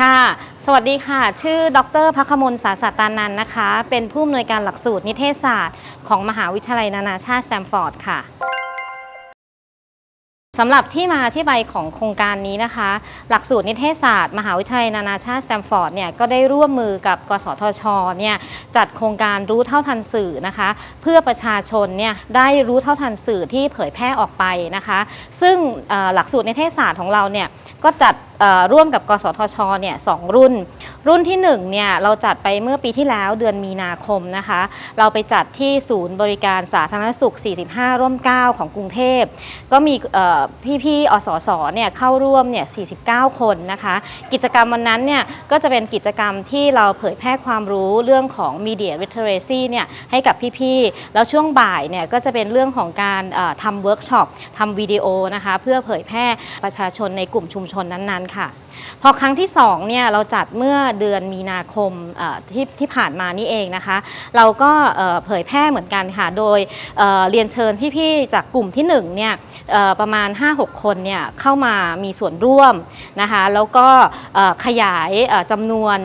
ค่ะ สวัสดีค่ะ ชื่อ ดรพักขมลสาสตานันท์นะคะ เป็นผู้อำนวยการหลักสูตรนิเทศศาสตร์ ของมหาวิทยาลัยนานาชาติสแตมฟอร์ดค่ะสำหรับที่มาที่ไปของโครงการนี้นะคะ หลักสูตรนิเทศศาสตร์ มหาวิทยาลัยนานาชาติสแตมฟอร์ดเนี่ยก็ได้ร่วมมือกับกสทชเนี่ยจัดโครงการรู้เท่าทันสื่อนะคะ เพื่อประชาชนเนี่ยได้รู้เท่าทันสื่อที่เผยแพร่ออกไปนะคะ ซึ่งหลักสูตรนิเทศศาสตร์ของเราเนี่ยก็จัดร่วมกับกสทชเนี่ยสองรุ่น รุ่นที่1เนี่ยเราจัดไปเมื่อปีที่แล้วเดือนมีนาคมนะคะ เราไปจัดที่ศูนย์บริการสาธารณสุข 45 ร่วม 9 ของกรุงเทพ ก็มีพี่ๆอสสเนี่ยเข้าร่วมเนี่ย 49 คนนะคะ กิจกรรมวันนั้นเนี่ยก็จะเป็นกิจกรรมที่เราเผยแพร่ความรู้เรื่องของ Media Literacy เนี่ยให้กับพี่ๆ แล้วช่วงบ่ายเนี่ยก็จะเป็นเรื่องของการทำเวิร์กช็อปทำวิดีโอนะคะเพื่อเผยแพร่ประชาชนในกลุ่มชุมชนนั้นๆค่ะ พอครั้งที่2เนี่ยเราจัดเมื่อเดือนมีนาคมที่ที่ผ่านมานี่เองนะคะ เราก็เผยแพร่เหมือนกันค่ะ โดยเเรียนเชิญพี่ๆจากกลุ่มที่1เนี่ยเอ่อประมาณ 5-6 คนเนี่ยเข้ามามีส่วนร่วมนะคะแล้วก็ขยายจำนวน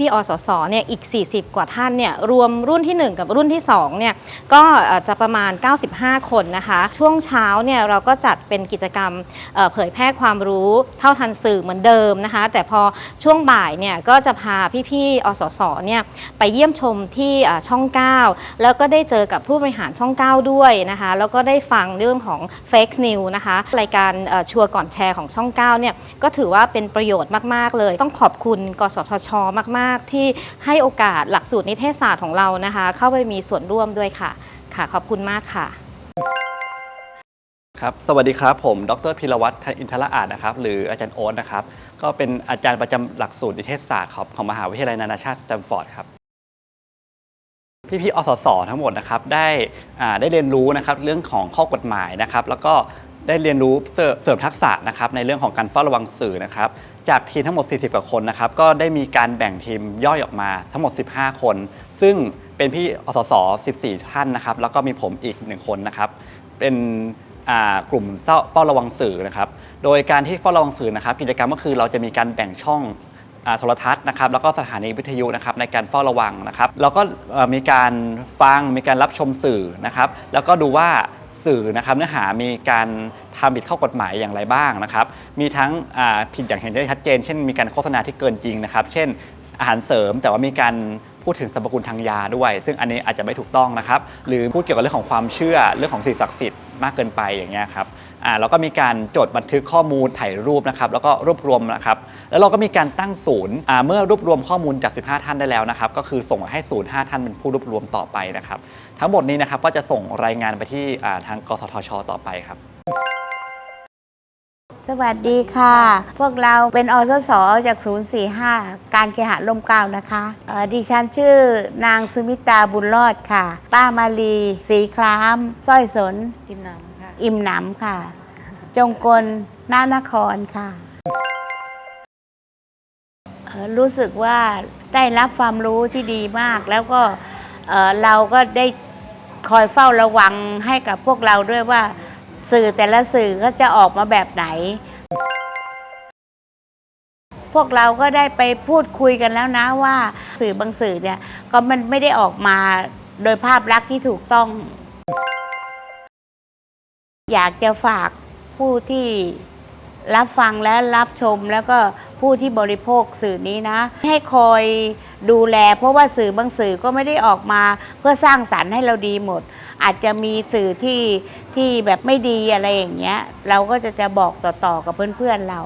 พี่ๆอสสเนี่ยอีก 40 กว่าท่านเนี่ยรวมรุ่นที่ 1 กับรุ่นที่2เนี่ยก็จะประมาณ 95 คนนะคะ ช่วงเช้าเนี่ยเราก็จัดเป็นกิจกรรมเอ่อเผยแพร่ความรู้เท่าทันสื่อเหมือนเดิมนะคะ แต่พอช่วงบ่ายเนี่ยก็จะพาพี่ๆอสสเนี่ยไปเยี่ยมชมที่อ่าช่อง 9 แล้วก็ได้เจอกับผู้บริหารช่อง 9 ด้วยนะคะ แล้วก็ได้ฟังเรื่องของ Fake News นะคะ รายการชัวร์ก่อนแชร์ของช่อง 9 เนี่ยก็ถือว่าเป็นประโยชน์มาก ๆ เลย ต้องขอบคุณ กสทช มาก ๆ ที่ให้โอกาสหลักสูตรนิเทศศาสตร์ของเรานะคะ เข้าไปมีส่วนร่วมด้วยค่ะค่ะ ขอบคุณมากค่ะ ครับสวัสดีครับ ผม ดรพิรวัตรอินทรอาจนะครับ หรืออาจารย์โอ๊ตนะครับ ก็เป็นอาจารย์ประจำหลักสูตรนิเทศศาสตร์ครับของมหาวิทยาลัยนานาชาติสแตมฟอร์ดครับ พี่ๆอสสทั้งหมดนะครับ ได้อ่าได้เรียนรู้นะครับเรื่องของข้อกฎหมายนะครับ แล้วก็ได้เรียนรู้เสริมเสริมทักษะนะครับในเรื่องของการเฝ้าระวังสื่อนะครับ จากทีมทั้งหมด 40 กว่าคนนะครับ ก็ได้มีการแบ่งทีมย่อยออกมาทั้งหมด 15 คน ซึ่งเป็นพี่อสส 14 ท่านนะครับ แล้วก็มีผมอีกหนึ่งคนนะครับ เป็น กลุ่มเฝ้าระวังสื่อนะครับ โดยการที่เฝ้าระวังสื่อนะครับ กิจกรรมก็คือเราจะมีการแบ่งช่องโทรทัศน์นะครับแล้วก็สถานีวิทยุนะครับในการเฝ้าระวังนะครับแล้วก็มีการฟังมีการรับชมสื่อนะครับ แล้วก็ดูว่าสื่อนะครับเนื้อหามีการทำผิดข้อกฎหมายอย่างไรบ้างนะครับ มีทั้งผิดอย่างเห็นได้ชัดเจน เช่นมีการโฆษณาที่เกินจริงนะครับ เช่นอาหารเสริมแต่ว่ามีการ พูดถึงสรรพคุณทางยาด้วย ซึ่งอันนี้อาจจะไม่ถูกต้องนะครับ หรือพูดเกี่ยวกับเรื่องของความเชื่อเรื่องของสิ่งศักดิ์สิทธิ์มากเกินไปอย่างเงี้ยครับอ่าแล้วก็มีการจดบันทึกข้อมูลถ่ายรูปนะครับแล้วก็รวบรวมนะครับแล้วเราก็มีการตั้งศูนย์อ่าเมื่อรวบรวมข้อมูลจาก 15 ท่านได้แล้วนะครับก็คือส่งให้ศูนย์5ท่านเป็นผู้รวบรวมต่อไปนะครับทั้งหมดนี้นะครับก็จะส่งรายงานไปที่อ่าทางกสทช ต่อไปครับ สวัสดีค่ะ พวกเราเป็นอสสจาก 045 การเคหะร่มเกล้านะคะเอ่อดิฉันชื่อนางสุมิตาบุญรอดค่ะ ป้ามาลีสีคล้ามสร้อยสน อิมน้ำค่ะ อิ่มหนำค่ะ จงกลนานครค่ะเอ่อรู้สึกว่าได้รับความรู้ที่ดีมาก แล้วก็เอ่อเราก็ได้คอยเฝ้าระวังให้กับพวกเราด้วยว่า สื่อแต่ละสื่อก็จะออกมาแบบไหน พวกเราก็ได้ไปพูดคุยกันแล้วนะว่าสื่อบางสื่อเนี่ยก็มันไม่ได้ออกมาโดยภาพลักษณ์ที่ถูกต้อง อยากจะฝากผู้ที่รับฟังและรับชมแล้วก็ผู้ที่บริโภคสื่อนี้นะ ให้คอยดูแล เพราะว่าสื่อบางสื่อก็ไม่ได้ออกมาเพื่อสร้างสรรค์ให้เราดีหมด อาจจะมีสื่อที่ที่แบบไม่ดีอะไรอย่างเงี้ย เราก็จะจะบอกต่อๆกับเพื่อนๆเรา